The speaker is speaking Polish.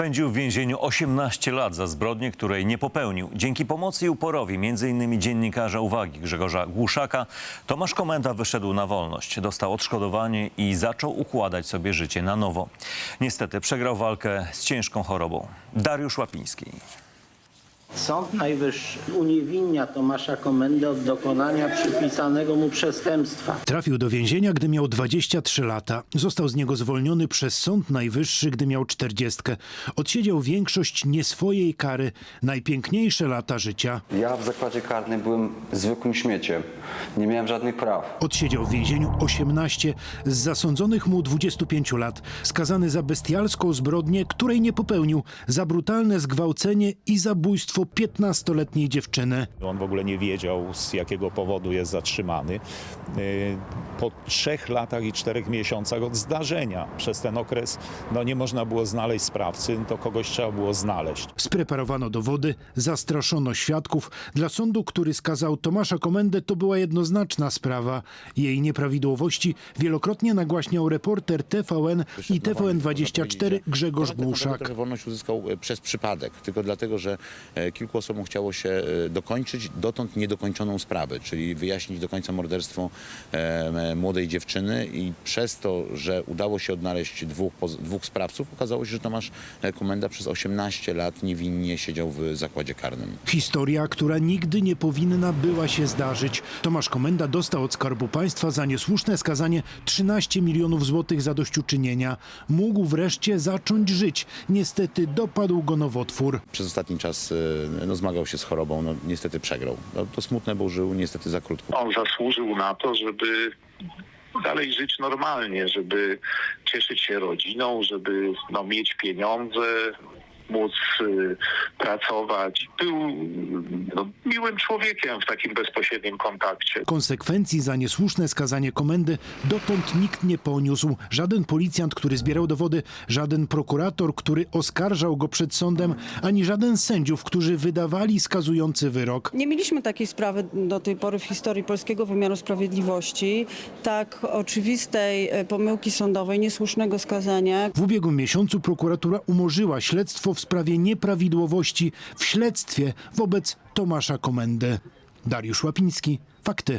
Spędził w więzieniu 18 lat za zbrodnię, której nie popełnił. Dzięki pomocy i uporowi m.in. dziennikarza uwagi Grzegorza Głuszaka, Tomasz Komenda wyszedł na wolność. Dostał odszkodowanie i zaczął układać sobie życie na nowo. Niestety przegrał walkę z ciężką chorobą. Dariusz Łapiński. Sąd Najwyższy uniewinnia Tomasza Komendę od dokonania przypisanego mu przestępstwa. Trafił do więzienia, gdy miał 23 lata. Został z niego zwolniony przez Sąd Najwyższy, gdy miał 40. Odsiedział większość nie swojej kary, najpiękniejsze lata życia. Ja w zakładzie karnym byłem zwykłym śmieciem. Nie miałem żadnych praw. Odsiedział w więzieniu 18 z zasądzonych mu 25 lat. Skazany za bestialską zbrodnię, której nie popełnił, za brutalne zgwałcenie i zabójstwo 15-letniej dziewczyny. On w ogóle nie wiedział, z jakiego powodu jest zatrzymany. Yy, Po trzech latach i czterech miesiącach od zdarzenia, przez ten okres, no nie można było znaleźć sprawcy, to kogoś trzeba było znaleźć. Spreparowano dowody, zastraszono świadków. Dla sądu, który skazał Tomasza Komendę, to była jednoznaczna sprawa. Jej nieprawidłowości wielokrotnie nagłaśniał reporter TVN i TVN24 Grzegorz Głuszak. wolność uzyskał e, przez przypadek, tylko dlatego, że e, kilku osobom chciało się e, dokończyć dotąd niedokończoną sprawę, czyli wyjaśnić do końca morderstwo e, młodej dziewczyny i przez to, że udało się odnaleźć dwóch, dwóch sprawców, okazało się, że Tomasz Komenda przez 18 lat niewinnie siedział w zakładzie karnym. Historia, która nigdy nie powinna była się zdarzyć. Tomasz Komenda dostał od Skarbu Państwa za niesłuszne skazanie 13 milionów złotych zadośćuczynienia. Mógł wreszcie zacząć żyć. Niestety dopadł go nowotwór. Przez ostatni czas e, no, zmagał się z chorobą, no, niestety przegrał. No, to smutne, bo żył niestety za krótko. on zasłużył na to, żeby dalej żyć normalnie, żeby cieszyć się rodziną, żeby no, mieć pieniądze, móc y, pracować. Był no, miłym człowiekiem w takim bezpośrednim kontakcie. Konsekwencji za niesłuszne skazanie komendy dotąd nikt nie poniósł. Żaden policjant, który zbierał dowody, żaden prokurator, który oskarżał go przed sądem, ani żaden z sędziów, którzy wydawali skazujący wyrok. Nie mieliśmy takiej sprawy do tej pory w historii polskiego wymiaru sprawiedliwości, tak oczywistej e, pomyłki sądowej, niesłusznego skazania. W ubiegłym miesiącu prokuratura umorzyła śledztwo w sprawie nieprawidłowości w śledztwie wobec Tomasza Komendy. Dariusz Łapiński, fakty.